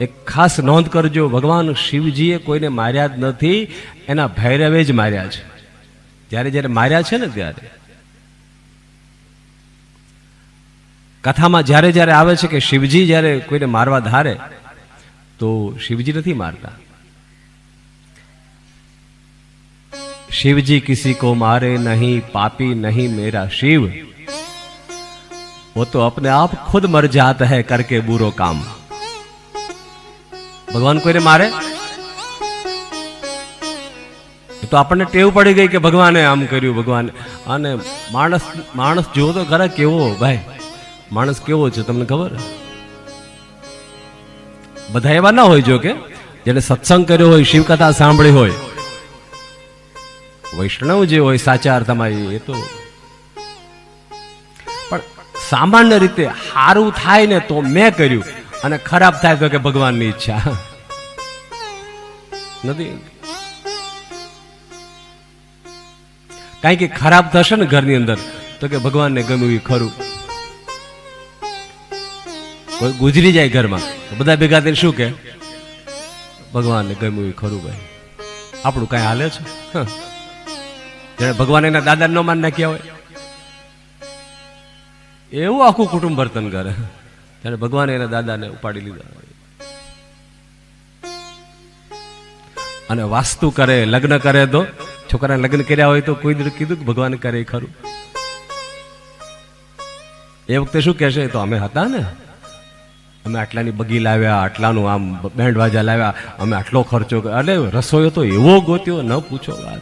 એક ખાસ નોંધ કરજો ભગવાન શિવજીએ કોઈને માર્યા જ નથી એના ભૈરવે જ માર્યા છે જ્યારે જ્યારે માર્યા છે ને ત્યારે કથામાં જ્યારે જ્યારે આવે છે કે શિવજી જ્યારે કોઈને મારવા ધારે તો શિવજી નથી મારતા शिवजी किसी को मारे नहीं पापी नहीं मेरा शिव वो तो अपने आप खुद मर जाता है करके बुरो काम ભગવાન કોઈને મારે? તો આપણને ટેવ પડી ગઈ કે ભગવાને આમ કર્યું, ભગવાન. અને માણસ માણસ જુઓ તો ખરા કેવો, ભાઈ. માણસ કેવો છે, તમને ખબર? બધા એવા ના હોય જો કે, જેને સત્સંગ કર્યો હોય, શિવકથા સાંભળી હોય. વૈષ્ણવ જે હોય, સાચા અર્થમાં એ તો. પણ સામાન્ય રીતે સારું થાય ને તો મેં કર્યું, અને ખરાબ થાય તો કે ભગવાનની ઈચ્છા. નથી. કારણ કે ખરાબ થશે ને ઘરની અંદર, તો કે ભગવાનને ગમ્યું એ ખરું. કોઈ ગુજરી જાય ઘરમાં બધા ભેગા થઈને શું કે? ભગવાનને ગમ્યું એ ખરું ભાઈ. આપણું કાંઈ હાલે છે? જેને ભગવાન એના દાદા ન માન નાખ્યા હોય. એવું આખું કુટુંબ વર્તન કરે. ત્યારે ભગવાન એના દાદાને ઉપાડી લીધા હોય. અને વાસ્તુ કરે, લગ્ન કરે તો છોકરાને લગ્ન કર્યા હોય તો કોઈ કીધું કે ભગવાન કરે ખરું. એ વખતે શું કહેશે? તો અમે હતા ને. અમે આટલાની બગી લાવ્યા, આટલાનું આમ બેન્ડ વાજા લાવ્યા, અમે આટલો ખર્ચો. અરે રસોઈયો તો એવો ગોત્યો, ન પૂછો વાત.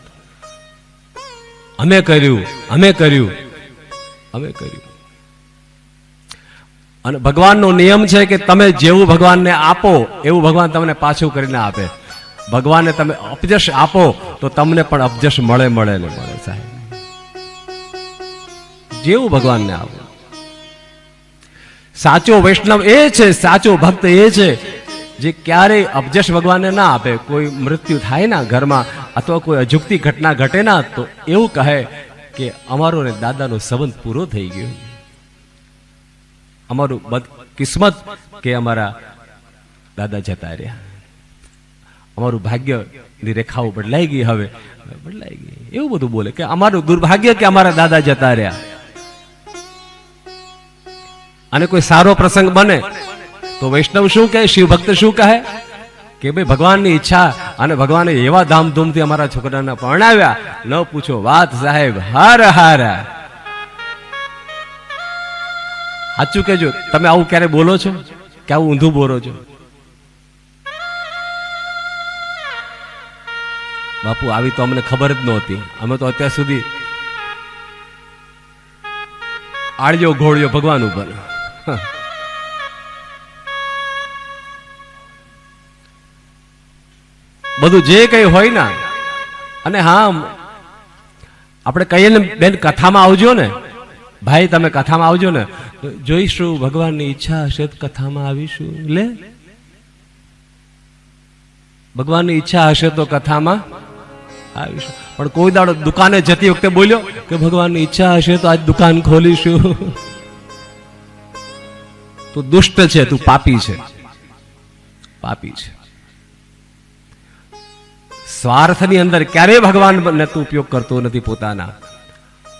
અમે કર્યું અમે કર્યું અમે કર્યું. અને ભગવાનનો નિયમ છે કે તમે જેવું ભગવાનને આપો, એવું ભગવાન તમને પાછું કરીને આપે. ભગવાનને તમે અપજશ આપો, તો તમને પણ અપજશ મળે મળે ને મળે, સાહેબ. જેવું ભગવાનને આપો સાચો વૈષ્ણવ એ છે, સાચો ભક્ત એ છે, જે ક્યારેય અપજશ ભગવાનને ના આપે. કોઈ મૃત્યુ થાય ના ઘરમાં, અથવા કોઈ અજુકતી ઘટના ઘટે ના, તો એવું કહે કે અમારો ને દાદાનો સંબંધ પૂરો થઈ ગયો. અમારું બદ કિસ્મત કે અમારા દાદા જતા રહ્યા. અમારું ભાગ્યની રેખાઓ બદલાઈ ગઈ હવે. બદલાઈ ગઈ. એવું બધું બોલે કે અમારું દુર્ભાગ્ય કે અમારા દાદા જતા રહ્યા. અને કોઈ સારો પ્રસંગ બને તો વૈષ્ણવ શું કહે? શિવ ભક્ત શું કહે? કે ભાઈ ભગવાનની ઈચ્છા અને ભગવાને એવા ધામધૂમથી અમારા છોકરાને પરણાવ્યા. ન પૂછો, વાત સાહેબ, હાર હાર. સાચું કેજો તમે આવું ક્યારે બોલો છો? કે આવું ઊંધું બોલો છો? બાપુ, આવી તો અમને ખબર જ નહોતી. અમે તો અત્યાર સુધી આળ્યો ઘોળ્યો ભગવાન ઉપર. બધું જે કઈ હોય ને. અને હા આપણે કહીએ ને, બેન, કથામાં આવજો ને. ભાઈ, તમે કથામાં આવજો ને. જોઈશું, ભગવાનની ઈચ્છા હશે તો કથામાં આવીશું. લે. ભગવાનની ઈચ્છા હશે તો કથામાં આવીશું. પણ કોઈ દાડો દુકાને જતી વખતે બોલ્યો કે ભગવાનની ઈચ્છા હશે તો આજ દુકાન ખોલીશું. તું દુષ્ટ છે, તું પાપી છે. પાપી છે. સ્વાર્થની અંદર ક્યારેય ભગવાન તું ઉપયોગ કરતો નથી પોતાના.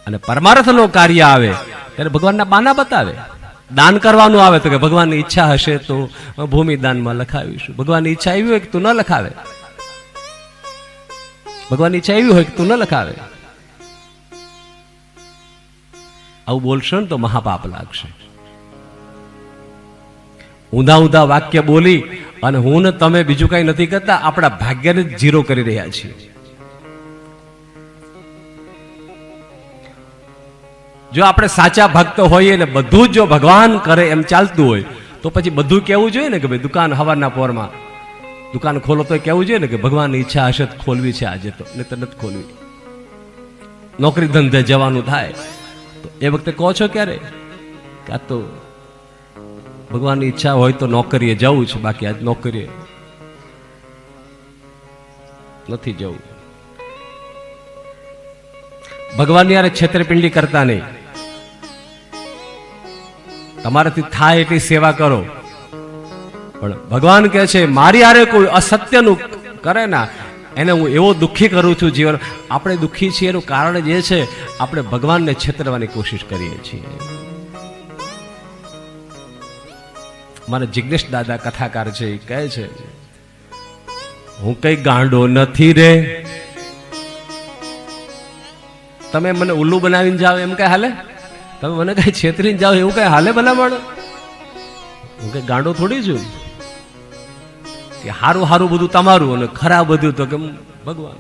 અને પરમાર્થનો કાર્ય આવે, ત્યારે ભગવાનના બાના બતાવે. દાન કરવાનું આવે તો કે ભગવાનની ઈચ્છા હશે તો ભૂમિ દાનમાં લખાવીશું. ભગવાનની ઈચ્છા એવી હોય કે તું ન લખાવે. ભગવાનની ઈચ્છા એવી હોય કે તું ન લખાવે. આવું બોલશો ને તો મહાપાપ લાગશે. ઊંધા ઊંધા વાક્ય બોલી અને હું ને તમે બીજું કઈ નથી કરતા, આપણા ભાગ્યને જીરો કરી રહ્યા છીએ. જો આપણે સાચા ભક્ત હોઈએ ને બધું જ જો ભગવાન કરે એમ ચાલતું હોય, તો પછી બધું કેવું જોઈએ ને કે ભાઈ દુકાન હવારના પોરમાં દુકાન ખોલો તો કેવું જોઈએ ને કે ભગવાનની ઈચ્છા હશે તો ખોલવી છે આજે તો ને નથી ખોલવી. નોકરી ધંધે જવાનું થાય, તો એ વખતે કહો છો ક્યારે? આ તો ભગવાનની ઈચ્છા હોય તો નોકરીએ જવું છે, બાકી આજ નોકરીએ નથી જવું. ભગવાનની યારે છેતરપિંડી કરતા નહીં. તમારાથી થાય એટલી સેવા કરો. પણ ભગવાન કહે છે, મારી આરે કોઈ અસત્યનું કરે ના. એને હું એવો દુઃખી કરું છું જીવન. આપણે દુઃખી છીએ એનું કારણ જે છે, આપણે ભગવાનને છેતરવાની કોશિશ કરીએ છીએ. મારા જિજ્ઞેશ દાદા કથાકાર છે, એ કહે છે, હું કઈ ગાંડો નથી રે. તમે મને ઉલ્લુ બનાવીને જાઓ એમ કઈ હાલે? તમે મને કઈ છેતરીને જાઓ એવું કઈ હાલે ભલામણ? હું કઈ ગાંડો થોડી છું? કે હારું હારું બધું તમારું અને ખરાબ બધું તો કે ભગવાન?